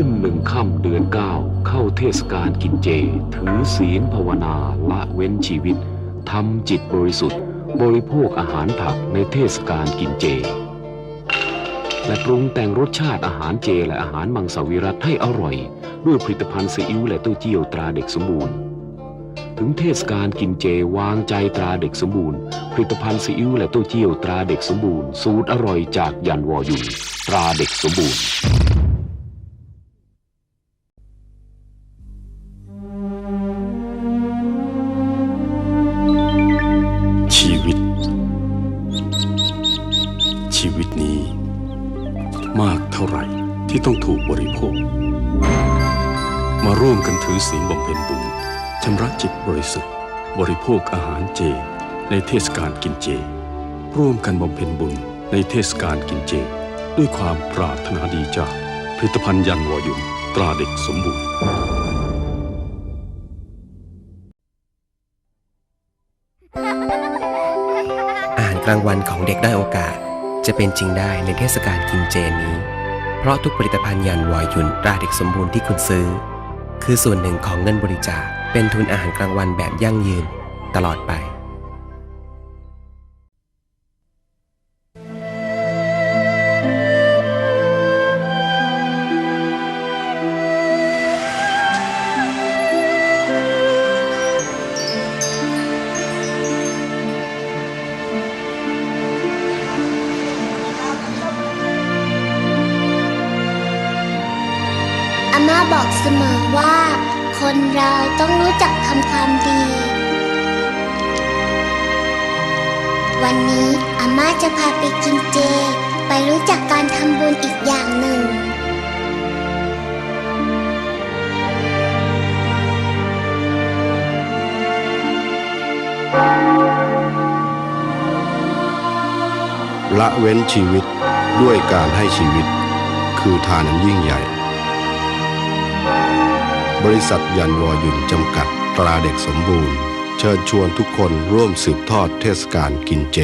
ขึ้นหนึ่งค่ำเดือนเก้าเข้าเทศกาลกินเจ ถือศีลภาวนาละเว้นชีวิตทำจิตบริสุทธิ์ บริโภคอาหารผักในเทศกาลกินเจ และปรุงแต่งรสชาติอาหารเจและอาหารมังสวิรัตให้อร่อย ด้วยผลิตภัณฑ์ซีอิ๊วและเต้าเจี้ยวตราเด็กสมบูรณ์ ถึงเทศกาลกินเจวางใจตราเด็กสมบูรณ์ ผลิตภัณฑ์ซีอิ๊วและเต้าเจี้ยวตราเด็กสมบูรณ์สูตรอร่อยจากยันวอยุนตราเด็กสมบูรณ์ ชีวิตนี้ มากเท่าไหร่ที่ต้องถูกบริโภค มาร่วมกันถือศีลบำเพ็ญบุญชำระจิตบริสุทธิ์ บริโภคอาหารเจ ในเทศกาลกินเจ ร่วมกันบำเพ็ญบุญในเทศกาลกินเจ ด้วยความปรารถนาดีจากผลิตภัณฑ์ยันวอยุนตราเด็กสมบูรณ์อาหารกลางวันของเด็กได้โอกาส จะเป็นจริงได้ในเทศกาลกินเจนี้ เพราะทุกผลิตภัณฑ์ยันวอยหยุนตราเด็กสมบูรณ์ที่คุณซื้อ คือส่วนหนึ่งของเงินบริจาคเป็นทุนอาหารกลางวันแบบยั่งยืนตลอดไป อาม่าบอกเสมอว่า คนเราต้องรู้จักทำความดี วันนี้อาม่าจะพาไปกินเจ ไปรู้จักการทำบุญอีกอย่างหนึ่งละเว้นชีวิตด้วยการให้ชีวิต คือทานอันยิ่งใหญ่ บริษัทยันวอยุนจำกัดตราเด็กสมบูรณ์ เชิญชวนทุกคนร่วมสืบทอดเทศกาลกินเจ